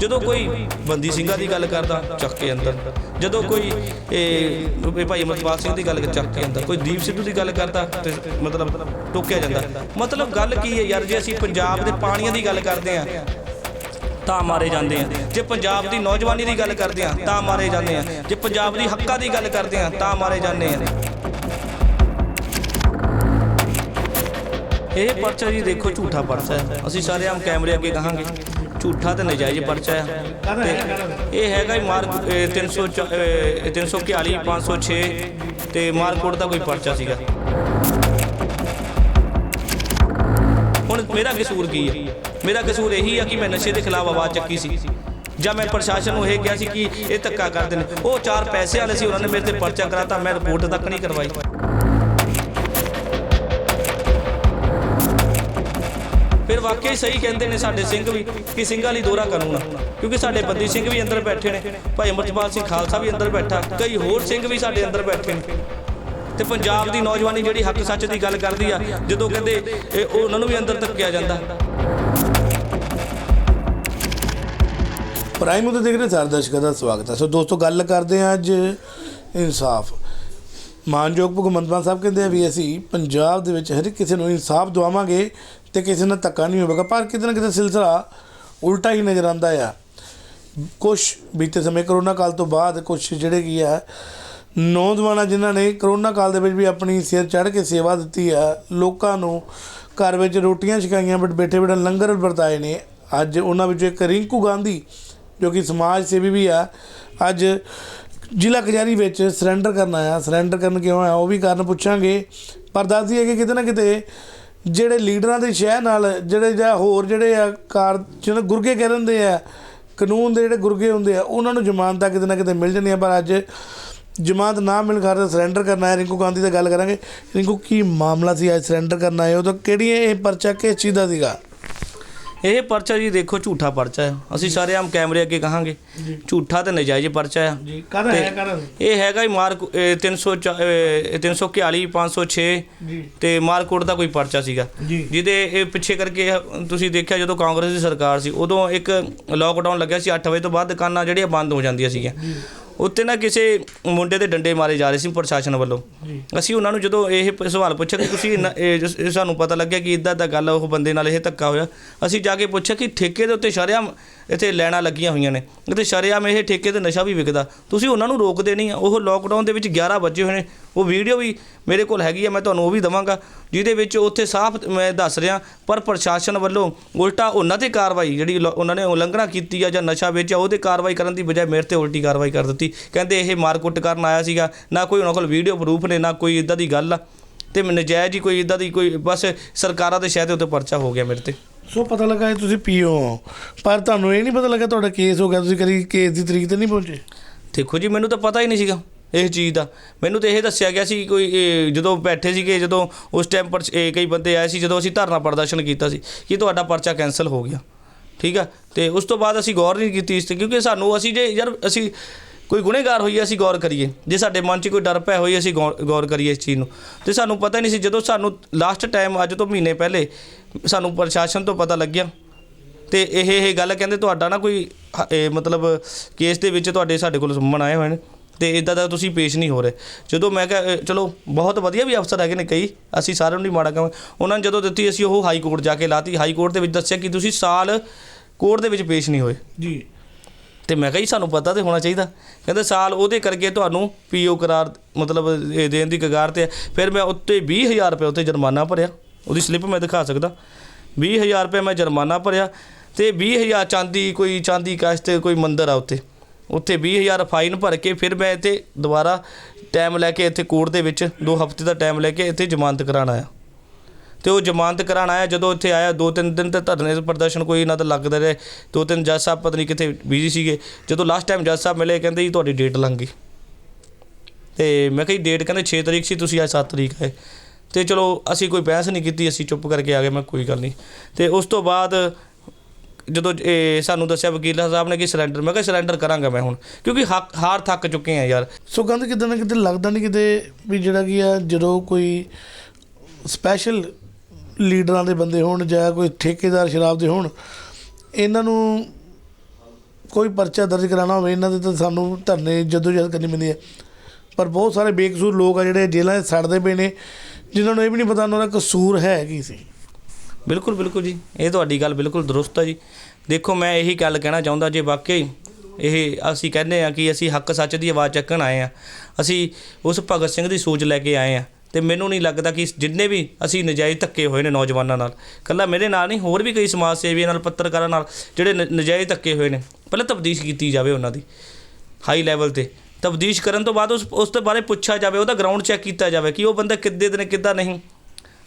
ਜਦੋਂ ਕੋਈ ਬੰਦੀ ਸਿੰਘਾਂ ਦੀ ਗੱਲ ਕਰਦਾ, ਚੱਕ ਕੇ ਅੰਦਰ। ਜਦੋਂ ਕੋਈ, ਇਹ ਭਾਈ ਅਮਰਪਾਲ ਸਿੰਘ ਦੀ ਗੱਲ ਚੱਕ ਕੇ ਅੰਦਰ। ਕੋਈ ਦੀਪ ਸਿੱਧੂ ਦੀ ਗੱਲ ਕਰਦਾ ਤੇ ਮਤਲਬ ਟੋਕਿਆ ਜਾਂਦਾ। ਮਤਲਬ ਗੱਲ ਕੀ ਹੈ ਯਾਰ, ਜੇ ਅਸੀਂ ਪੰਜਾਬ ਦੇ ਪਾਣੀਆਂ ਦੀ ਗੱਲ ਕਰਦੇ ਆ ਤਾਂ ਮਾਰੇ ਜਾਂਦੇ ਆ ਜੇ ਪੰਜਾਬ ਦੀ ਨੌਜਵਾਨੀ ਦੀ ਗੱਲ ਕਰਦੇ ਆ ਤਾਂ ਮਾਰੇ ਜਾਂਦੇ ਆ ਜੇ ਪੰਜਾਬ ਦੀ ਹੱਕਾਂ ਦੀ ਗੱਲ ਕਰਦੇ ਆ ਤਾਂ ਮਾਰੇ ਜਾਂਦੇ ਆ ਇਹ ਪਰਚਾ ਜੀ ਦੇਖੋ ਝੂਠਾ ਪਰਚਾ ਹੈ। ਅਸੀਂ ਸਾਰੇ ਆਮ ਕੈਮਰੇ ਅੱਗੇ ਕਹਾਂਗੇ। ਝੂਠਾ ਤੇ ਨਜਾਇਜ਼ ਪਰਚਾ ਹੈ। ਤੇ ਇਹ ਹੈਗਾ ਹੀ ਮਾਰ 300 341 506 ਤੇ ਮਾਰਕੋਟ ਦਾ ਕੋਈ ਪਰਚਾ ਸੀਗਾ। ਹੁਣ ਮੇਰਾ ਕਸੂਰ ਕੀ ਹੈ? ਮੇਰਾ ਕਸੂਰ ਇਹੀ ਆ ਕਿ ਮੈਂ ਨਸ਼ੇ ਦੇ ਖਿਲਾਫ ਆਵਾਜ਼ ਚੱਕੀ ਸੀ। ਜਾਂ ਮੈਂ ਪ੍ਰਸ਼ਾਸਨ ਨੂੰ ਇਹ ਕਿਹਾ ਸੀ ਕਿ ਇਹ ਧੱਕਾ ਕਰਦੇ ਨੇ। ਉਹ ਚਾਰ ਪੈਸੇ ਵਾਲੇ ਸੀ, ਉਹਨਾਂ ਨੇ ਮੇਰੇ ਤੇ ਪਰਚਾ ਕਰਾਤਾ, ਮੈਂ ਰਿਪੋਰਟ ਤੱਕ ਨਹੀਂ ਕਰਵਾਈ। ਫਿਰ ਵਾਕਈ ਸਹੀ ਕਹਿੰਦੇ ਨੇ ਸਾਡੇ ਸਿੰਘ ਵੀ ਕਿ ਸਿੰਘਾਂ ਲਈ ਦੋਹਰਾ ਕਾਨੂੰਨ ਕਿਉਂਕਿ ਸਾਡੇ ਬੰਦੀ ਸਿੰਘ ਵੀ ਅੰਦਰ ਬੈਠੇ ਨੇ, ਭਾਈ ਅਮਰਜਪਾਲ ਸਿੰਘ ਖਾਲਸਾ ਵੀ ਅੰਦਰ ਬੈਠਾ, ਕਈ ਹੋਰ ਸਿੰਘ ਵੀ ਸਾਡੇ ਅੰਦਰ ਬੈਠੇ ਨੇ। ਤੇ ਪੰਜਾਬ ਦੀ ਨੌਜਵਾਨੀ ਜਿਹੜੀ ਹੱਕ ਸੱਚ ਦੀ ਗੱਲ ਕਰਦੀ ਆ, ਜਦੋਂ ਕਹਿੰਦੇ ਉਹ ਉਹਨਾਂ ਨੂੰ ਵੀ ਅੰਦਰ ਧੱਕਿਆ ਜਾਂਦਾ। ਪ੍ਰਾਈਮ ਉਤੇ ਦੇਖ ਰਹੇ ਸਾਰੇ ਦਰਸ਼ਕਾਂ ਦਾ ਸਵਾਗਤ ਹੈ। ਸੋ ਦੋਸਤੋ, ਗੱਲ ਕਰਦੇ ਹਾਂ ਅੱਜ ਇਨਸਾਫ। ਮਾਨਯੋਗ ਭਗਵੰਤ ਮਾਨ ਸਾਹਿਬ ਕਹਿੰਦੇ ਆ ਵੀ ਅਸੀਂ ਪੰਜਾਬ ਦੇ ਵਿੱਚ ਹਰ ਇੱਕ ਕਿਸੇ ਨੂੰ ਇਨਸਾਫ ਦਵਾਵਾਂਗੇ ਤੇ ਕਿਸੇ ਨਾਲ ਧੱਕਾ ਨਹੀਂ ਹੋਵੇਗਾ, ਪਰ ਕਿਤੇ ਨਾ ਕਿਤੇ ਸਿਲਸਿਲਾ ਉਲਟਾ ਹੀ ਨਜ਼ਰ ਆਉਂਦਾ ਆ। ਕੁਝ ਬੀਤੇ ਸਮੇਂ ਕਰੋਨਾ ਕਾਲ ਤੋਂ ਬਾਅਦ ਕੁਝ ਜਿਹੜੇ ਕੀ ਆ, ਨੌਜਵਾਨਾਂ ਜਿਨ੍ਹਾਂ ਨੇ ਕਰੋਨਾ ਕਾਲ ਦੇ ਵਿੱਚ ਵੀ ਆਪਣੀ ਸਿਰ ਚੜ੍ਹ ਕੇ ਸੇਵਾ ਦਿੱਤੀ ਆ, ਲੋਕਾਂ ਨੂੰ ਘਰ ਵਿੱਚ ਰੋਟੀਆਂ ਛਕਾਈਆਂ ਬਟ ਬੈਠੇ ਬੈਠੇ ਲੰਗਰ ਵਰਤਾਏ ਨੇ। ਅੱਜ ਉਹਨਾਂ ਵਿੱਚੋਂ ਇੱਕ ਰਿੰਕੂ ਗਾਂਧੀ, ਜੋ ਕਿ ਸਮਾਜ ਸੇਵੀ ਵੀ ਆ, ਅੱਜ ਜ਼ਿਲ੍ਹਾ ਕਚਹਿਰੀ ਵਿੱਚ ਸਰੈਂਡਰ ਕਰਨ ਆਇਆ। ਸਰੈਂਡਰ ਕਰਨ ਕਿਉਂ ਆਇਆ? ਉਹ ਵੀ ਕਾਰਨ ਪੁੱਛਾਂਗੇ। ਪਰ ਦੱਸਦੀ ਹੈ ਕਿ ਕਿਤੇ ਨਾ ਕਿਤੇ ਜਿਹੜੇ ਲੀਡਰਾਂ ਦੇ ਸ਼ਹਿ ਨਾਲ, ਜਿਹੜੇ ਜਾਂ ਹੋਰ ਜਿਹੜੇ ਆ ਕਾਰ, ਜਿਹਨਾਂ ਗੁਰਗੇ ਕਹਿ ਦਿੰਦੇ ਆ, ਕਾਨੂੰਨ ਦੇ ਜਿਹੜੇ ਗੁਰਗੇ ਹੁੰਦੇ ਆ, ਉਹਨਾਂ ਨੂੰ ਜ਼ਮਾਨਤਾਂ ਕਿਤੇ ਨਾ ਕਿਤੇ ਮਿਲ ਜਾਂਦੀਆਂ, ਪਰ ਅੱਜ ਜ਼ਮਾਨਤ ਨਾ ਮਿਲ ਕਰ ਸਰੈਂਡਰ ਕਰਨਾ ਹੈ ਰਿੰਕੂ ਗਾਂਧੀ ਦਾ ਗੱਲ ਕਰਾਂਗੇ। ਰਿੰਕੂ, ਕੀ ਮਾਮਲਾ ਸੀ ਅੱਜ ਸਰੈਂਡਰ ਕਰਨਾ ਹੈ? ਉਹ ਤਾਂ ਕਿਹੜੀਆਂ ਇਹ ਪਰਚਾ ਕਿਸ ਚੀਜ਼ ਦਾ ਸੀਗਾ? ਇਹ ਪਰਚਾ ਜੀ ਦੇਖੋ ਝੂਠਾ ਪਰਚਾ ਹੈ। ਅਸੀਂ ਸਾਰੇ ਆਮ ਕੈਮਰੇ ਅੱਗੇ ਕਹਾਂਗੇ। ਝੂਠਾ ਤੇ ਨਜਾਇਜ਼ ਪਰਚਾ ਹੈ। ਜੀ ਕਾਹਦਾ ਤੇ ਹੈ ਕਾਹਦਾ ਇਹ ਹੈਗਾ ਹੀ ਮਾਰਕ 300 341 506 ਜੀ। ਤੇ ਮਾਰਕੋਟ ਦਾ ਕੋਈ ਪਰਚਾ ਸੀਗਾ। ਜਿਹਦੇ ਇਹ ਪਿੱਛੇ ਕਰਕੇ ਤੁਸੀਂ ਦੇਖਿਆ ਜਦੋਂ ਕਾਂਗਰਸ ਦੀ ਸਰਕਾਰ ਸੀ ਉਦੋਂ ਇੱਕ ਲੋਕਡਾਊਨ ਲੱਗਿਆ ਸੀ 8 ਵਜੇ ਤੋਂ ਬਾਅਦ ਦੁਕਾਨਾਂ ਜਿਹੜੀਆਂ ਬੰਦ ਹੋ ਜਾਂਦੀਆਂ ਸੀਗੀਆਂ। ਉੱਤੇ ਨਾ ਕਿਸੇ ਮੁੰਡੇ ਦੇ ਡੰਡੇ ਮਾਰੇ ਜਾ ਰਹੇ ਸੀ ਪ੍ਰਸ਼ਾਸਨ ਵੱਲੋਂ। ਅਸੀਂ ਉਹਨਾਂ ਨੂੰ ਜਦੋਂ ਇਹ ਸਵਾਲ ਪੁੱਛਿਆ ਕਿ ਤੁਸੀਂ ਇਹ ਸਾਨੂੰ ਪਤਾ ਲੱਗਿਆ ਕਿ ਇਦਾਂ ਦਾ ਗੱਲ ਉਹ ਬੰਦੇ ਨਾਲ ਇਹ ਧੱਕਾ ਹੋਇਆ ਅਸੀਂ ਜਾ ਕੇ ਪੁੱਛਿਆ ਕਿ ਠੇਕੇ ਦੇ ਉੱਤੇ ਸ਼ਰੇਆਮ ਇੱਥੇ ਲੈਣਾ ਲੱਗੀਆਂ ਹੋਈਆਂ ਨੇ। ਤੇ ਸ਼ਰੇਆਮ ਇਹ ਠੇਕੇ ਤੇ ਨਸ਼ਾ ਵੀ ਵਿਕਦਾ। ਤੁਸੀਂ ਉਹਨਾਂ ਨੂੰ ਰੋਕਦੇ ਨਹੀਂ ਆ। ਉਹ ਲੋਕਡਾਊਨ ਦੇ ਵਿੱਚ 11 ਵਜੇ ਹੋਏ ਨੇ। ਉਹ ਵੀਡੀਓ ਵੀ ਮੇਰੇ ਕੋਲ ਹੈਗੀ ਆ, ਮੈਂ ਤੁਹਾਨੂੰ ਉਹ ਵੀ ਦਵਾਂਗਾ, ਜਿਹਦੇ ਵਿੱਚ ਉੱਥੇ ਸਾਫ਼ ਮੈਂ ਦੱਸ ਰਿਹਾ, ਪਰ ਪ੍ਰਸ਼ਾਸਨ ਵੱਲੋਂ ਉਲਟਾ ਉਹਨਾਂ ਤੇ ਕਾਰਵਾਈ ਜਿਹੜੀ ਲ- ਉਹਨਾਂ ਨੇ ਉਲੰਘਣਾ ਕੀਤੀ ਆ ਜਾਂ ਨਸ਼ਾ ਵੇਚਿਆ, ਉਹਦੇ ਕਾਰਵਾਈ ਕਰਨ ਦੀ ਬਜਾਏ ਮੇਰੇ ਤੇ ਉਲਟੀ ਕਾਰਵਾਈ ਕਰ ਦਿੱਤੀ। ਕਹਿੰਦੇ ਇਹ ਮਾਰਕੁੱਟ ਕਰਨ ਆਇਆ ਸੀਗਾ। ਨਾ ਕੋਈ ਉਹਨਾਂ ਕੋਲ ਵੀਡੀਓ ਪ੍ਰੂਫ ਨੇ, ਨਾ ਕੋਈ ਇਦਾਂ ਦੀ ਗੱਲ ਆ। ਤੇ ਨਜਾਇਜ਼ ਹੀ ਕੋਈ ਇਦਾਂ ਦੀ ਕੋਈ, ਬਸ ਸਰਕਾਰਾਂ ਦੇ ਸ਼ਹਿਰ ਦੇ ਉੱਤੇ ਪਰਚਾ ਹੋ ਗਿਆ ਮੇਰੇ ਤੇ। ਸੋ ਪਤਾ ਲੱਗਾ ਇਹ ਤੁਸੀਂ ਪੀਓ। ਹੋ ਪਰ ਤੁਹਾਨੂੰ ਇਹ ਨਹੀਂ ਪਤਾ ਲੱਗਾ ਤੁਹਾਡਾ ਕੇਸ ਹੋ ਗਿਆ, ਤੁਸੀਂ ਕਦੀ ਕੇਸ ਦੀ ਤਰੀਕ ਤੇ ਨਹੀਂ ਪਹੁੰਚੇ? ਦੇਖੋ ਜੀ, ਮੈਨੂੰ ਤਾਂ ਪਤਾ ਹੀ ਨਹੀਂ ਸੀਗਾ ਇਸ ਚੀਜ਼ ਦਾ। ਮੈਨੂੰ ਤਾਂ ਇਹ ਦੱਸਿਆ ਗਿਆ ਸੀ ਕੋਈ ਜਦੋਂ ਬੈਠੇ ਸੀਗੇ, ਜਦੋਂ ਉਸ ਟਾਈਮ ਪਰ ਕਈ ਬੰਦੇ ਆਏ ਸੀ, ਜਦੋਂ ਅਸੀਂ ਧਰਨਾ ਪ੍ਰਦਰਸ਼ਨ ਕੀਤਾ ਸੀ ਕਿ ਤੁਹਾਡਾ ਪਰਚਾ ਕੈਨਸਲ ਹੋ ਗਿਆ। ਠੀਕ ਆ? ਤੇ ਉਸ ਤੋਂ ਬਾਅਦ ਅਸੀਂ ਗੌਰ ਨਹੀਂ ਕੀਤੀ ਇਸ ਤੇ, ਕਿਉਂਕਿ ਸਾਨੂੰ ਅਸੀਂ ਜੇ ਯਾਰ ਅਸੀਂ ਕੋਈ ਗੁਨੇਗਾਰ ਹੋਈਏ ਅਸੀਂ ਗੌਰ ਕਰੀਏ। ਜੇ ਸਾਡੇ ਮਨ 'ਚ ਕੋਈ ਡਰ ਪਿਆ ਹੋਈ, ਅਸੀਂ ਗੌਰ ਗੌਰ ਕਰੀਏ ਇਸ ਚੀਜ਼ ਨੂੰ। ਤੇ ਸਾਨੂੰ ਪਤਾ ਹੀ ਨਹੀਂ ਸੀ, ਜਦੋਂ ਸਾਨੂੰ ਲਾਸਟ ਟਾਈਮ ਅੱਜ ਤੋਂ ਮਹੀਨੇ ਪਹਿਲੇ ਸਾਨੂੰ ਪ੍ਰਸ਼ਾਸਨ ਤੋਂ ਪਤਾ ਲੱਗਿਆ। ਤੇ ਇਹ ਇਹ ਗੱਲ ਕਹਿੰਦੇ ਤੁਹਾਡਾ ਨਾ ਕੋਈ, ਹ- ਇਹ ਮਤਲਬ ਕੇਸ ਦੇ ਵਿੱਚ ਤੁਹਾਡੇ ਸਾਡੇ ਕੋਲ ਸੁਮਨ ਆਏ ਹੋਏ ਨੇ। ਤੇ ਇਦਾਂ ਦਾ ਤੁਸੀਂ ਪੇਸ਼ ਨਹੀਂ ਹੋ ਰਹੇ। ਜਦੋਂ ਮੈਂ ਕਿਹਾ ਚਲੋ, ਬਹੁਤ ਵਧੀਆ ਵੀ ਅਫਸਰ ਹੈਗੇ ਨੇ ਕਈ, ਅਸੀਂ ਸਾਰਿਆਂ ਨੂੰ ਮਾੜਾ ਕਹਾਂ ਉਹਨਾਂ ਨੇ ਜਦੋਂ ਦਿੱਤੀ, ਅਸੀਂ ਉਹ ਹਾਈ ਕੋਰਟ ਜਾ ਕੇ ਲਾਤੀ। ਹਾਈ ਕੋਰਟ ਦੇ ਵਿੱਚ ਦੱਸਿਆ ਕਿ ਤੁਸੀਂ ਸਾਲ ਕੋਰਟ ਦੇ ਵਿੱਚ ਪੇਸ਼ ਨਹੀਂ ਹੋਏ। ਜੀ। ਤੇ ਮੈਂ ਕਿਹਾ ਜੀ, ਸਾਨੂੰ ਪਤਾ ਤੇ ਹੋਣਾ ਚਾਹੀਦਾ। ਕਹਿੰਦੇ, ਸਾਲ ਉਹਦੇ ਕਰਕੇ ਤੁਹਾਨੂੰ ਪੀਓ ਕਰਾਰ, ਮਤਲਬ ਇਹ ਦੇਣ ਦੀ ਕਗਾਰ ਤੇ ਹੈ। ਫਿਰ ਮੈਂ ਉੱਤੇ 20000 ਰੁਪਏ ਉੱਤੇ ਜੁਰਮਾਨਾ ਭਰਿਆ। ਉਹਦੀ ਸਲਿੱਪ ਮੈਂ ਦਿਖਾ ਸਕਦਾ। 20000 ਰੁਪਏ ਮੈਂ ਜੁਰਮਾਨਾ ਭਰਿਆ ਤੇ 20000 ਚਾਂਦੀ, ਕੋਈ ਚਾਂਦੀ ਕਾਸ਼ ਤੇ ਕੋਈ ਮੰਦਰ ਆ ਉੱਥੇ। ਉੱਥੇ 20000 ਫਾਈਨ ਭਰ ਕੇ ਫਿਰ ਮੈਂ ਇੱਥੇ ਦੁਬਾਰਾ ਟਾਈਮ ਲੈ ਕੇ ਇੱਥੇ ਕੋਰਟ ਦੇ ਵਿੱਚ 2 ਹਫ਼ਤੇ ਦਾ ਟਾਈਮ ਲੈ ਕੇ ਇੱਥੇ ਜ਼ਮਾਨਤ ਕਰਾਉਣ ਆਇਆ। ਤੇ ਉਹ ਜ਼ਮਾਨਤ ਕਰਾਉਣ ਆਇਆ, ਜਦੋਂ ਇੱਥੇ ਆਇਆ ਦੋ ਤਿੰਨ ਦਿਨ ਤੇ ਧਰਨੇ ਪ੍ਰਦਰਸ਼ਨ ਕੋਈ ਇਹਨਾਂ ਦਾ ਲੱਗਦਾ ਰਹੇ। ਦੋ ਤਿੰਨ ਜੱਜ ਸਾਹਿਬ ਪਤਨੀ ਕਿਤੇ ਬਿਜ਼ੀ ਸੀਗੇ। ਜਦੋਂ ਲਾਸਟ ਟਾਈਮ ਜੱਜ ਸਾਹਿਬ ਮਿਲੇ, ਕਹਿੰਦੇ ਜੀ ਤੁਹਾਡੀ ਡੇਟ ਲੰਘ ਗਈ। ਤੇ ਮੈਂ ਕਿਹਾ ਡੇਟ ਕਹਿੰਦੇ 6 ਤਰੀਕ ਸੀ, ਤੁਸੀਂ ਅੱਜ 7 ਤਰੀਕ ਆਏ। ਤੇ ਚਲੋ, ਅਸੀਂ ਕੋਈ ਬਹਿਸ ਨਹੀਂ ਕੀਤੀ, ਅਸੀਂ ਚੁੱਪ ਕਰਕੇ ਆ ਗਏ, ਮੈਂ ਕੋਈ ਗੱਲ ਨਹੀਂ। ਤੇ ਉਸ ਤੋਂ ਬਾਅਦ ਜਦੋਂ ਇਹ ਸਾਨੂੰ ਦੱਸਿਆ ਵਕੀਲ ਸਾਹਿਬ ਨੇ ਕਿ ਸਿਲੰਡਰ ਮੈਂ ਕਿਹਾ ਸਿਲੰਡਰ ਕਰਾਂਗਾ ਮੈਂ ਹੁਣ, ਕਿਉਂਕਿ ਹੱਕ- ਹਾਰ ਥੱਕ ਚੁੱਕੇ ਆ ਯਾਰ। ਸੋ ਕਹਿੰਦੇ ਕਿਤੇ ਨਾ ਕਿਤੇ ਲੱਗਦਾ ਨਹੀਂ ਕਿਤੇ ਵੀ ਜਿਹੜਾ ਕੀ ਆ, ਜਦੋਂ ਕੋਈ ਸਪੈਸ਼ਲ ਲੀਡਰਾਂ ਦੇ ਬੰਦੇ ਹੋਣ ਜਾਂ ਕੋਈ ਠੇਕੇਦਾਰ ਸ਼ਰਾਬ ਦੇ ਹੋਣ, ਇਹਨਾਂ ਨੂੰ ਕੋਈ ਪਰਚਾ ਦਰਜ ਕਰਾਉਣਾ ਹੋਵੇ, ਇਹਨਾਂ ਦੇ ਤਾਂ ਸਾਨੂੰ ਧਰਨੇ ਜਦੋਜਹਿਦ ਕਰਨੀ ਪੈਂਦੀ ਹੈ। ਪਰ ਬਹੁਤ ਸਾਰੇ ਬੇਕਸੂਰ ਲੋਕ ਆ ਜਿਹੜੇ ਜੇਲ੍ਹਾਂ 'ਚ ਸੜਦੇ ਪਏ ਨੇ, ਜਿਨ੍ਹਾਂ ਨੂੰ ਇਹ ਵੀ ਨਹੀਂ ਪਤਾ ਉਹਨਾਂ ਦਾ ਕਸੂਰ ਹੈ ਕੀ ਸੀ। ਬਿਲਕੁਲ ਬਿਲਕੁਲ ਜੀ। ਇਹ ਤੁਹਾਡੀ ਗੱਲ ਬਿਲਕੁਲ ਦਰੁਸਤ ਹੈ ਜੀ। ਦੇਖੋ, ਮੈਂ ਇਹੀ ਗੱਲ ਕਹਿਣਾ ਚਾਹੁੰਦਾ ਜੇ ਵਾਕਈ ਇਹ ਅਸੀਂ ਕਹਿੰਦੇ ਆ ਕਿ ਅਸੀਂ ਹੱਕ ਸੱਚ ਦੀ ਆਵਾਜ਼ ਚੱਕਣ ਆਏ ਆ ਅਸੀਂ ਉਸ ਭਗਤ ਸਿੰਘ ਦੀ ਸੋਚ ਲੈ ਕੇ ਆਏ ਆ ਤੇ ਮੈਨੂੰ ਨਹੀਂ ਲੱਗਦਾ ਕਿ ਜਿੰਨੇ ਵੀ ਅਸੀਂ ਨਜਾਇਜ਼ ਧੱਕੇ ਹੋਏ ਨੇ ਨੌਜਵਾਨਾਂ ਨਾਲ, ਕੱਲਾ ਮੇਰੇ ਨਾਲ ਨਹੀਂ, ਹੋਰ ਵੀ ਕਈ ਸਮਾਜ ਸੇਵੀਆਂ ਨਾਲ, ਪੱਤਰਕਾਰਾਂ ਨਾਲ, ਜਿਹੜੇ ਨ- ਨਜਾਇਜ਼ ਧੱਕੇ ਹੋਏ ਨੇ, ਪਹਿਲਾਂ ਤਬਦੀਸ਼ ਕੀਤੀ ਜਾਵੇ ਉਹਨਾਂ ਦੀ ਹਾਈ ਲੈਵਲ ਤੇ। ਤਬਦੀਸ਼ ਕਰਨ ਤੋਂ ਬਾਅਦ ਉਸ ਉਸ ਦੇ ਬਾਰੇ ਪੁੱਛਿਆ ਜਾਵੇ, ਉਹਦਾ ਗਰਾਊਂਡ ਚੈੱਕ ਕੀਤਾ ਜਾਵੇ ਕਿ ਉਹ ਬੰਦਾ ਕਿੱਦੇ ਦੇ ਨੇ, ਕਿੱਦਾਂ ਨਹੀਂ।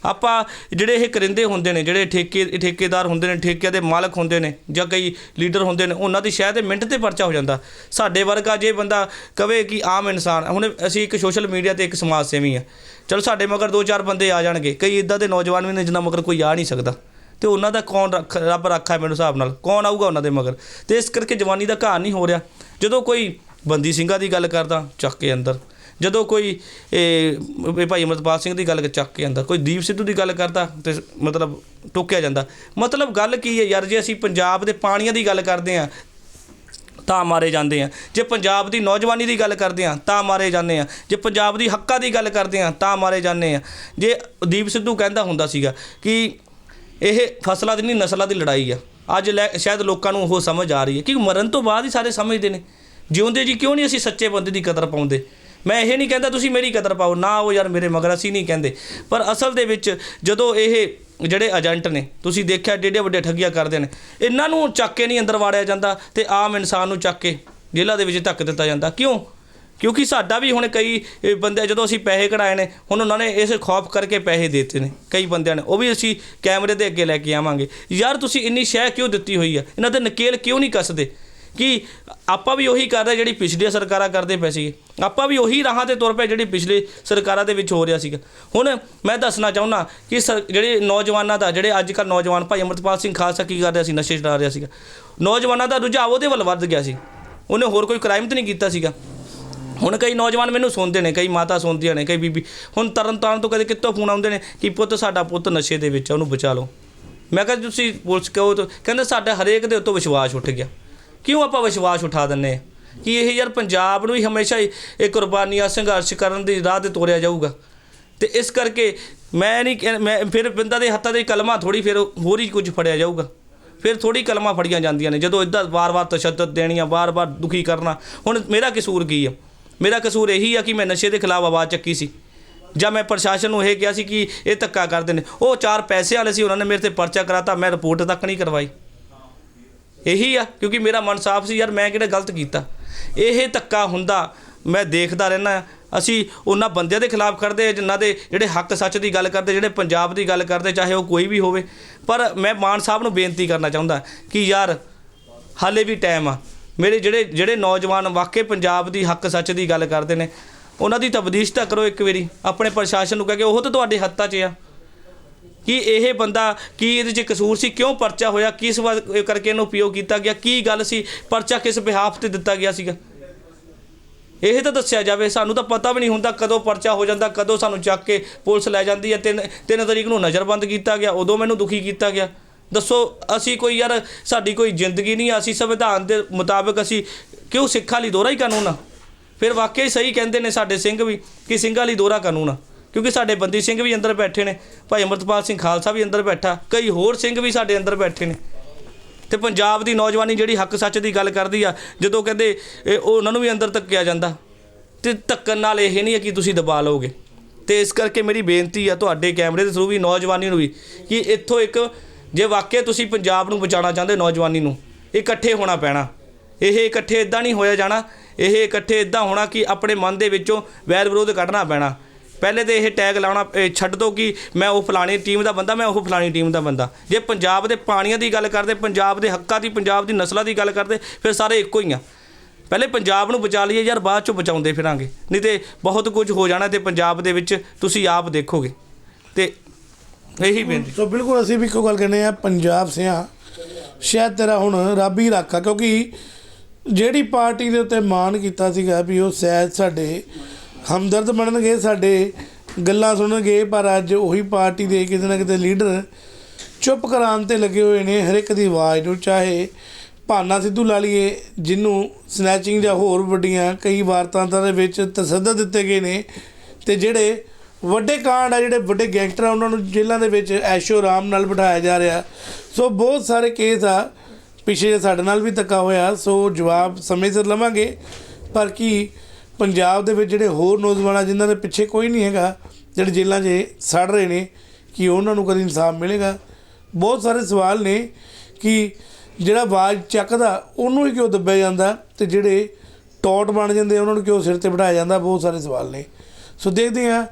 ਆਪਾਂ ਜਿਹੜੇ ਇਹ ਕਰਿੰਦੇ ਹੁੰਦੇ ਨੇ, ਜਿਹੜੇ ਠੇਕੇ, ਠੇਕੇਦਾਰ ਹੁੰਦੇ ਨੇ, ਠੇਕਿਆਂ ਦੇ ਮਾਲਕ ਹੁੰਦੇ ਨੇ ਜਾਂ ਕਈ ਲੀਡਰ ਹੁੰਦੇ ਨੇ, ਉਹਨਾਂ ਦੀ ਸ਼ਾਇਦ ਮਿੰਟ ਤੇ ਪਰਚਾ ਹੋ ਜਾਂਦਾ। ਸਾਡੇ ਵਰਗਾ ਜੇ ਬੰਦਾ ਕਵੇ ਕਿ ਆਮ ਇਨਸਾਨ, ਹੁਣ ਅਸੀਂ ਇੱਕ ਸੋਸ਼ਲ ਮੀਡੀਆ ਤੇ ਇੱਕ ਸਮਾਜ ਸੇਵੀ ਆ ਚਲੋ ਸਾਡੇ ਮਗਰ ਦੋ ਚਾਰ ਬੰਦੇ ਆ ਜਾਣਗੇ, ਕਈ ਇਦਾਂ ਦੇ ਨੌਜਵਾਨ ਵੀ ਨੇ ਜਿਨ੍ਹਾਂ ਮਗਰ ਕੋਈ ਆ ਨਹੀਂ ਸਕਦਾ। ਤੇ ਉਹਨਾਂ ਦਾ ਕੌਣ ਰੱਖ, ਰੱਬ ਰੱਖਾ ਮੈਨੂੰ ਹਿਸਾਬ ਨਾਲ? ਕੌਣ ਆਊਗਾ ਉਹਨਾਂ ਦੇ ਮਗਰ? ਤੇ ਇਸ ਕਰਕੇ ਜਵਾਨੀ ਦਾ ਘਾਣ ਨਹੀਂ ਹੋ ਰਿਹਾ। ਜਦੋਂ ਕੋਈ ਬੰਦੀ ਸਿੰਘਾਂ ਦੀ ਗੱਲ ਕਰਦਾ, ਚੱਕ ਕੇ ਅੰਦਰ। ਜਦੋਂ ਕੋਈ, ਇਹ ਭਾਈ ਅਮਰਪਾਲ ਸਿੰਘ ਦੀ ਗੱਲ ਚੱਕ ਕੇ ਆਂਦਾ, ਕੋਈ ਦੀਪ ਸਿੱਧੂ ਦੀ ਗੱਲ ਕਰਦਾ ਤੇ ਮਤਲਬ ਟੋਕਿਆ ਜਾਂਦਾ। ਮਤਲਬ ਗੱਲ ਕੀ ਹੈ ਯਾਰ, ਜੇ ਅਸੀਂ ਪੰਜਾਬ ਦੇ ਪਾਣੀਆਂ ਦੀ ਗੱਲ ਕਰਦੇ ਆ, ਤਾਂ ਮਾਰੇ ਜਾਂਦੇ ਆ। ਜੇ ਪੰਜਾਬ ਦੀ ਨੌਜਵਾਨੀ ਦੀ ਗੱਲ ਕਰਦੇ ਆ, ਤਾਂ ਮਾਰੇ ਜਾਂਦੇ ਆ। ਜੇ ਪੰਜਾਬ ਦੀ ਹੱਕਾਂ ਦੀ ਗੱਲ ਕਰਦੇ ਆ, ਤਾਂ ਮਾਰੇ ਜਾਂਦੇ ਆ। ਜੇ ਦੀਪ ਸਿੱਧੂ ਕਹਿੰਦਾ ਹੁੰਦਾ ਸੀਗਾ ਕਿ ਇਹ ਫਸਲਾਂ ਦੀ ਨਹੀਂ, ਨਸਲਾਂ ਦੀ ਲੜਾਈ ਆ। ਅੱਜ ਲੈ, ਸ਼ਾਇਦ ਲੋਕਾਂ ਨੂੰ ਉਹ ਸਮਝ ਆ ਰਹੀ ਹੈ ਕਿ ਮਰਨ ਤੋਂ ਬਾਅਦ ਹੀ ਸਾਰੇ ਸਮਝਦੇ ਨੇ। ਜਿਉਂਦੇ ਜੀ, ਕਿਉਂ ਨਹੀਂ ਅਸੀਂ ਸੱਚੇ ਬੰਦੇ ਦੀ ਕਦਰ ਪਾਉਂਦੇ? ਮੈਂ ਇਹ ਨਹੀਂ ਕਹਿੰਦਾ ਤੁਸੀਂ ਮੇਰੀ ਕਦਰ ਪਾਓ, ਨਾ ਉਹ ਯਾਰ ਮੇਰੇ ਮਗਰ ਅਸੀਂ ਨਹੀਂ ਕਹਿੰਦੇ। ਪਰ ਅਸਲ ਦੇ ਵਿੱਚ ਜਦੋਂ ਇਹ ਜਿਹੜੇ ਏਜੰਟ ਨੇ, ਤੁਸੀਂ ਦੇਖਿਆ ਡੇਡੇ ਵੱਡੇ ਠੱਗੀਆਂ ਕਰਦੇ ਨੇ, ਇਹਨਾਂ ਨੂੰ ਚੱਕ ਕੇ ਨਹੀਂ ਅੰਦਰ ਵਾੜਿਆ ਜਾਂਦਾ ਤੇ ਆਮ ਇਨਸਾਨ ਨੂੰ ਚੱਕ ਕੇ ਜੇਲ੍ਹਾਂ ਦੇ ਵਿੱਚ ਧੱਕ ਦਿੱਤਾ ਜਾਂਦਾ। ਕਿਉਂ? ਕਿਉਂਕਿ ਸਾਡਾ ਵੀ ਹੁਣ ਕਈ ਬੰਦੇ, ਜਦੋਂ ਅਸੀਂ ਪੈਸੇ ਕਢਾਏ ਨੇ, ਹੁਣ ਉਹਨਾਂ ਨੇ ਇਸ ਖੌਫ ਕਰਕੇ ਪੈਸੇ ਦਿੱਤੇ ਨੇ, ਕਈ ਬੰਦਿਆਂ ਨੇ। ਉਹ ਵੀ ਅਸੀਂ ਕੈਮਰੇ ਦੇ ਅੱਗੇ ਲੈ ਕੇ ਆਵਾਂਗੇ। ਯਾਰ ਤੁਸੀਂ ਇੰਨੀ ਸ਼ਹਿ ਕਿਉਂ ਦਿੱਤੀ ਹੋਈ ਆ? ਇਹਨਾਂ ਦੇ ਨਕੇਲ ਕਿਉਂ ਨਹੀਂ ਕੱਸਦੇ? ਕਿ ਆਪਾਂ ਵੀ ਉਹੀ ਕਰ ਰਹੇ ਜਿਹੜੀ ਪਿਛਲੀਆਂ ਸਰਕਾਰਾਂ ਕਰਦੇ ਪਏ ਸੀ ਆਪਾਂ ਵੀ ਉਹੀ ਰਾਹਾਂ ਤੇ ਤੁਰ ਪਏ ਜਿਹੜੀ ਪਿਛਲੇ ਸਰਕਾਰਾਂ ਦੇ ਵਿੱਚ ਹੋ ਰਿਹਾ ਸੀਗਾ। ਹੁਣ ਮੈਂ ਦੱਸਣਾ ਚਾਹੁੰਦਾ ਕਿ ਸਰ- ਜਿਹੜੇ ਨੌਜਵਾਨਾਂ ਦਾ ਜਿਹੜੇ ਅੱਜ ਕੱਲ੍ਹ ਨੌਜਵਾਨ ਭਾਈ ਅਮਰਤਪਾਲ ਸਿੰਘ ਖਾਲਸਾ ਕੀ ਕਰ ਰਿਹਾ ਸੀ ਨਸ਼ੇ ਛਡਾ ਰਿਹਾ ਸੀਗਾ। ਨੌਜਵਾਨਾਂ ਦਾ ਰੁਝਾਅ ਉਹਦੇ ਵੱਲ ਵੱਧ ਗਿਆ ਸੀ। ਉਹਨੇ ਹੋਰ ਕੋਈ ਕ੍ਰਾਈਮ ਤਾਂ ਨਹੀਂ ਕੀਤਾ ਸੀਗਾ। ਹੁਣ ਕਈ ਨੌਜਵਾਨ ਮੈਨੂੰ ਸੁਣਦੇ ਨੇ ਕਈ ਮਾਤਾ ਸੁਣਦੀਆਂ ਨੇ ਕਈ ਬੀਬੀ। ਹੁਣ ਤਰਨ ਤਾਰਨ ਤੋਂ ਕਦੇ ਕਿੱਥੋਂ ਫੋਨ ਆਉਂਦੇ ਨੇ ਕਿ ਪੁੱਤ ਸਾਡਾ ਪੁੱਤ ਨਸ਼ੇ ਦੇ ਵਿੱਚ ਆ, ਉਹਨੂੰ ਬਚਾ ਲਓ। ਮੈਂ ਕਿਹਾ ਤੁਸੀਂ ਪੁਲਿਸ ਕਹੋ ਤਾਂ ਕਹਿੰਦੇ ਸਾਡਾ ਹਰੇਕ ਦੇ ਉੱਤੋਂ ਵਿਸ਼ਵਾਸ ਉੱਠ ਗਿਆ। ਕਿਉਂ ਆਪਾਂ ਵਿਸ਼ਵਾਸ ਉਠਾ ਦਿੰਨੇ ਆ ਕਿ ਇਹ ਯਾਰ ਪੰਜਾਬ ਨੂੰ ਹੀ ਹਮੇਸ਼ਾ ਹੀ ਇਹ ਕੁਰਬਾਨੀਆਂ, ਸੰਘਰਸ਼ ਕਰਨ ਦੀ ਰਾਹ ਤੇ ਤੋਰਿਆ ਜਾਊਗਾ? ਤੇ ਇਸ ਕਰਕੇ ਮੈਂ ਨਹੀਂ ਕਹਿ- ਮੈਂ ਫਿਰ ਬੰਦਾ ਦੇ ਹੱਥਾਂ ਦੇ ਕਲਮਾ ਥੋੜੀ ਫਿਰ ਹੋਰ ਹੀ ਕੁਝ ਫੜਿਆ ਜਾਊਗਾ। ਫਿਰ ਥੋੜੀ ਕਲਮਾ ਫੜੀਆਂ ਜਾਂਦੀਆਂ ਨੇ, ਜਦੋਂ ਇਦਾਂ ਵਾਰ-ਵਾਰ ਤਸ਼ੱਦਦ ਦੇਣੀਆਂ, ਵਾਰ-ਵਾਰ ਦੁਖੀ ਕਰਨਾ। ਹੁਣ ਮੇਰਾ ਕਸੂਰ ਕੀ ਆ? ਮੇਰਾ ਕਸੂਰ ਇਹੀ ਆ ਕਿ ਮੈਂ ਨਸ਼ੇ ਦੇ ਖਿਲਾਫ ਆਵਾਜ਼ ਚੱਕੀ ਸੀ। ਜਾਂ ਮੈਂ ਪ੍ਰਸ਼ਾਸਨ ਨੂੰ ਇਹ ਕਿਹਾ ਸੀ ਕਿ ਇਹ ਧੱਕਾ ਕਰਦੇ ਨੇ। ਉਹ ਚਾਰ ਪੈਸੇ ਵਾਲੇ ਸੀ, ਉਹਨਾਂ ਨੇ ਮੇਰੇ ਤੇ ਪਰਚਾ ਕਰਾਤਾ, ਮੈਂ ਰਿਪੋਰਟ ਤੱਕ ਨਹੀਂ ਕਰਵਾਈ। ਇਹੀ ਆ, ਕਿਉਂਕਿ ਮੇਰਾ ਮਨ ਸਾਫ਼ ਸੀ, ਯਾਰ ਮੈਂ ਕਿਹੜਾ ਗਲਤ ਕੀਤਾ। ਇਹ ਧੱਕਾ ਹੁੰਦਾ, ਮੈਂ ਦੇਖਦਾ ਰਹਿਣਾ ਅਸੀਂ ਉਹਨਾਂ ਬੰਦਿਆਂ ਦੇ ਖਿਲਾਫ ਕਰਦੇ ਜਿਨ੍ਹਾਂ ਦੇ ਜਿਹੜੇ ਹੱਕ ਸੱਚ ਦੀ ਗੱਲ ਕਰਦੇ, ਜਿਹੜੇ ਪੰਜਾਬ ਦੀ ਗੱਲ ਕਰਦੇ, ਚਾਹੇ ਉਹ ਕੋਈ ਵੀ ਹੋਵੇ। ਪਰ ਮੈਂ ਮਾਨ ਸਾਹਿਬ ਨੂੰ ਬੇਨਤੀ ਕਰਨਾ ਚਾਹੁੰਦਾ ਕਿ ਯਾਰ, ਹਾਲੇ ਵੀ ਟਾਈਮ ਆ। ਮੇਰੇ ਜਿਹੜੇ ਜਿਹੜੇ ਨੌਜਵਾਨ ਵਾਕਈ ਪੰਜਾਬ ਦੀ ਹੱਕ ਸੱਚ ਦੀ ਗੱਲ ਕਰਦੇ ਨੇ, ਉਹਨਾਂ ਦੀ ਤਬਦੀਸ਼ ਤਾਂ ਕਰੋ ਇੱਕ ਵਾਰੀ। ਆਪਣੇ ਪ੍ਰਸ਼ਾਸਨ ਨੂੰ ਕਹਿ ਕੇ, ਉਹ ਤਾਂ ਤੁਹਾਡੇ ਹੱਥਾਂ 'ਚ ਆ। ਕਿ ਇਹ ਬੰਦਾ ਕੀ ਇਹਦੇ 'ਚ ਕਸੂਰ ਸੀ ਕਿਉਂ ਪਰਚਾ ਹੋਇਆ ਕਿਸ ਵਾ- ਕਰਕੇ ਇਹਨੂੰ ਉਪਯੋਗ ਕੀਤਾ ਗਿਆ ਕੀ ਗੱਲ ਸੀ ਪਰਚਾ ਕਿਸ ਬਿਹਾਫ ਤੇ ਦਿੱਤਾ ਗਿਆ ਸੀਗਾ? ਇਹ ਤਾਂ ਦੱਸਿਆ ਜਾਵੇ ਸਾਨੂੰ ਤਾਂ ਪਤਾ ਵੀ ਨਹੀਂ ਹੁੰਦਾ ਕਦੋਂ ਪਰਚਾ ਹੋ ਜਾਂਦਾ ਕਦੋਂ ਸਾਨੂੰ ਚੱਕ ਕੇ ਪੁਲਿਸ ਲੈ ਜਾਂਦੀ ਹੈ ਤਿੰਨ ਤਿੰਨ ਤਰੀਕ ਨੂੰ ਨਜ਼ਰਬੰਦ ਕੀਤਾ ਗਿਆ ਉਦੋਂ ਮੈਨੂੰ ਦੁਖੀ ਕੀਤਾ ਗਿਆ। ਦੱਸੋ ਅਸੀਂ ਕੋਈ ਯਾਰ ਸਾਡੀ ਕੋਈ ਜ਼ਿੰਦਗੀ ਨਹੀਂ ਆ, ਅਸੀਂ ਸੰਵਿਧਾਨ ਦੇ ਮੁਤਾਬਕ ਅਸੀਂ ਕਿਉਂ ਸਿੱਖਾਂ ਲਈ ਦੋਹਰਾ ਹੀ ਕਾਨੂੰਨ ਆ? ਫਿਰ ਵਾਕਿਆ ਹੀ ਸਹੀ ਕਹਿੰਦੇ ਨੇ ਸਾਡੇ ਸਿੰਘ ਵੀ ਕਿ ਸਿੰਘਾਂ ਲਈ ਦੋਹਰਾ ਕਾਨੂੰਨ ਆ। ਕਿਉਂਕਿ ਸਾਡੇ ਬੰਦੀ ਸਿੰਘ ਵੀ ਅੰਦਰ ਬੈਠੇ ਨੇ, ਭਾਈ ਅਮਰਤਪਾਲ ਸਿੰਘ ਖਾਲਸਾ ਵੀ ਅੰਦਰ ਬੈਠਾ, ਕਈ ਹੋਰ ਸਿੰਘ ਵੀ ਸਾਡੇ ਅੰਦਰ ਬੈਠੇ ਨੇ। ਤੇ ਪੰਜਾਬ ਦੀ ਨੌਜਵਾਨੀ ਜਿਹੜੀ ਹੱਕ ਸੱਚ ਦੀ ਗੱਲ ਕਰਦੀ ਆ, ਜਦੋਂ ਕਹਿੰਦੇ ਇਹ ਉਹ ਉਹਨਾਂ ਨੂੰ ਵੀ ਅੰਦਰ ਧੱਕਿਆ ਜਾਂਦਾ। ਤੇ ਧੱਕਣ ਨਾਲ ਇਹ ਨਹੀਂ ਹੈ ਕਿ ਤੁਸੀਂ ਦਬਾ ਲਓਗੇ। ਤੇ ਇਸ ਕਰਕੇ ਮੇਰੀ ਬੇਨਤੀ ਆ ਤੁਹਾਡੇ ਕੈਮਰੇ ਦੇ ਥਰੂ ਵੀ ਨੌਜਵਾਨੀ ਨੂੰ ਵੀ, ਕਿ ਇੱਥੋਂ ਇੱਕ ਜੇ ਵਾਕਿਆ ਤੁਸੀਂ ਪੰਜਾਬ ਨੂੰ ਬਚਾਉਣਾ ਚਾਹੁੰਦੇ ਨੌਜਵਾਨੀ ਨੂੰ, ਇਕੱਠੇ ਹੋਣਾ ਪੈਣਾ। ਇਹ ਇਕੱਠੇ ਇਦਾਂ ਨਹੀਂ ਹੋਇਆ ਜਾਣਾ, ਇਹ ਇਕੱਠੇ ਇਦਾਂ ਹੋਣਾ ਕਿ ਆਪਣੇ ਮਨ ਦੇ ਵਿੱਚੋਂ ਵੈਰ ਵਿਰੋਧ ਕੱਢਣਾ ਪੈਣਾ। ਪਹਿਲੇ ਤੇ ਇਹ ਟੈਗ ਲਾਉਣਾ ਇਹ ਛੱਡ ਦੋ ਕਿ ਮੈਂ ਉਹ ਫਲਾਣੀ ਟੀਮ ਦਾ ਬੰਦਾ ਮੈਂ ਉਹ ਫਲਾਣੀ ਟੀਮ ਦਾ ਬੰਦਾ। ਜੇ ਪੰਜਾਬ ਦੇ ਪਾਣੀਆਂ ਦੀ ਗੱਲ ਕਰਦੇ ਪੰਜਾਬ ਦੇ ਹੱਕਾਂ ਦੀ ਪੰਜਾਬ ਦੀ ਨਸਲਾਂ ਦੀ ਗੱਲ ਕਰਦੇ ਫਿਰ ਸਾਰੇ ਇੱਕੋ ਹੀ ਆ। ਪਹਿਲੇ ਪੰਜਾਬ ਨੂੰ ਬਚਾ ਲਈਏ ਯਾਰ ਬਾਅਦ ਚੋਂ ਬਚਾਉਂਦੇ ਫਿਰਾਂਗੇ। ਨਹੀਂ ਤੇ ਬਹੁਤ ਕੁਝ ਹੋ ਜਾਣਾ ਤੇ ਪੰਜਾਬ ਦੇ ਵਿੱਚ ਤੁਸੀਂ ਆਪ ਦੇਖੋਗੇ। ਤੇ ਇਹੀ ਬੇਨਤੀ। ਸੋ ਬਿਲਕੁਲ ਅਸੀਂ ਵੀ ਇੱਕੋ ਗੱਲ ਕਹਿੰਦੇ ਆ ਪੰਜਾਬ ਸਿਆਂ ਸ਼ਾਇਦ ਤੇਰਾ ਹੁਣ ਰੱਬ ਹੀ ਰਾਖਾ ਕਿਉਂਕਿ ਜਿਹੜੀ ਪਾਰਟੀ ਦੇ ਉੱਤੇ ਮਾਨ ਕੀਤਾ ਸੀਗਾ ਵੀ ਉਹ ਸ਼ਾਇਦ ਸਾਡੇ ਹਮਦਰਦ ਬਣਨਗੇ, ਸਾਡੇ ਗੱਲਾਂ ਸੁਣਨਗੇ, ਪਰ ਅੱਜ ਉਹੀ ਪਾਰਟੀ ਦੇ ਕਿਤੇ ਨਾ ਕਿਤੇ ਲੀਡਰ ਚੁੱਪ ਕਰਾਉਣ ਤੇ ਲੱਗੇ ਹੋਏ ਨੇ, ਹਰ ਇੱਕ ਦੀ ਆਵਾਜ਼ ਨੂੰ, ਚਾਹੇ ਭਾਨਾ ਸਿੱਧੂ ਲਾ ਲਈਏ, ਜਿਹਨੂੰ ਸਨੈਚਿੰਗ ਜਾਂ ਹੋਰ ਵੱਡੀਆਂ ਕਈ ਵਾਰਤਾਂਤਾਂ ਦੇ ਵਿੱਚ ਤਸੱਦਦ ਦਿੱਤੇ ਗਏ ਨੇ, ਤੇ ਜਿਹੜੇ ਵੱਡੇ ਕਾਂਡ ਆ, ਜਿਹੜੇ ਵੱਡੇ ਗੈਂਗਸਟਰ ਆ, ਉਹਨਾਂ ਨੂੰ ਜੇਲ੍ਹਾਂ ਦੇ ਵਿੱਚ ਐਸ਼ੋ ਆਰਾਮ ਨਾਲ ਬਿਠਾਇਆ ਜਾ ਰਿਹਾ। ਸੋ ਬਹੁਤ ਸਾਰੇ ਕੇਸ ਆ, ਪਿੱਛੇ ਸਾਡੇ ਨਾਲ ਵੀ ਧੱਕਾ ਹੋਇਆ, ਸੋ ਜਵਾਬ ਸਮੇਂ ਸਿਰ ਲਵਾਂਗੇ, ਪਰ ਕੀ ਪੰਜਾਬ ਦੇ ਵਿੱਚ ਜਿਹੜੇ ਹੋਰ ਨੌਜਵਾਨ ਆ ਜਿਨ੍ਹਾਂ ਦੇ ਪਿੱਛੇ ਕੋਈ ਨਹੀਂ ਹੈਗਾ, ਜਿਹੜੇ ਜੇਲ੍ਹਾਂ 'ਚ ਸੜ ਰਹੇ ਨੇ, ਕਿ ਉਹਨਾਂ ਨੂੰ ਕਦੀ ਇਨਸਾਫ ਮਿਲੇਗਾ? ਬਹੁਤ ਸਾਰੇ ਸਵਾਲ ਨੇ ਕਿ ਜਿਹੜਾ ਆਵਾਜ਼ ਚੱਕਦਾ, ਉਹਨੂੰ ਹੀ ਕਿਉਂ ਦੱਬਿਆ ਜਾਂਦਾ ਤੇ ਜਿਹੜੇ ਟੌਟ ਬਣ ਜਾਂਦੇ ਉਹਨਾਂ ਨੂੰ ਕਿਉਂ ਸਿਰ ਤੇ ਬਿਠਾਇਆ ਜਾਂਦਾ? ਬਹੁਤ ਸਾਰੇ ਸਵਾਲ ਨੇ। ਸੋ ਦੇਖਦੇ ਹਾਂ,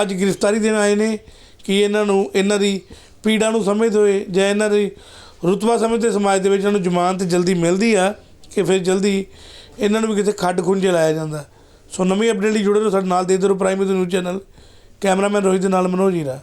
ਅੱਜ ਗ੍ਰਿਫਤਾਰੀ ਦੇਣ ਆਏ ਨੇ, ਕਿ ਇਹਨਾਂ ਨੂੰ, ਇਹਨਾਂ ਦੀ ਪੀੜਾ ਨੂੰ ਸਮਝਦੇ ਹੋਏ ਜਾਂ ਇਹਨਾਂ ਦੀ ਰੁਤਬਾ ਸਮਝਦੇ ਸਮਾਜ ਦੇ ਵਿੱਚ ਇਹਨਾਂ ਨੂੰ ਜ਼ਮਾਨਤ ਜਲਦੀ ਮਿਲਦੀ ਆ, ਕਿ ਫਿਰ ਜਲਦੀ ਇਹਨਾਂ ਨੂੰ ਵੀ ਕਿਤੇ ਖੱਡ ਖੁੰਝੇ ਲਾਇਆ ਜਾਂਦਾ। ਸੋ ਨਵੀਂ ਅਪਡੇਟ ਲਈ ਜੁੜੇ ਰਹੋ ਸਾਡੇ ਨਾਲ ਦੇ ਰਹੋ prime news channel. Cameraman Rohit ਦੇ ਨਾਲ ਮਨੋਜ ਹੀਰਾ।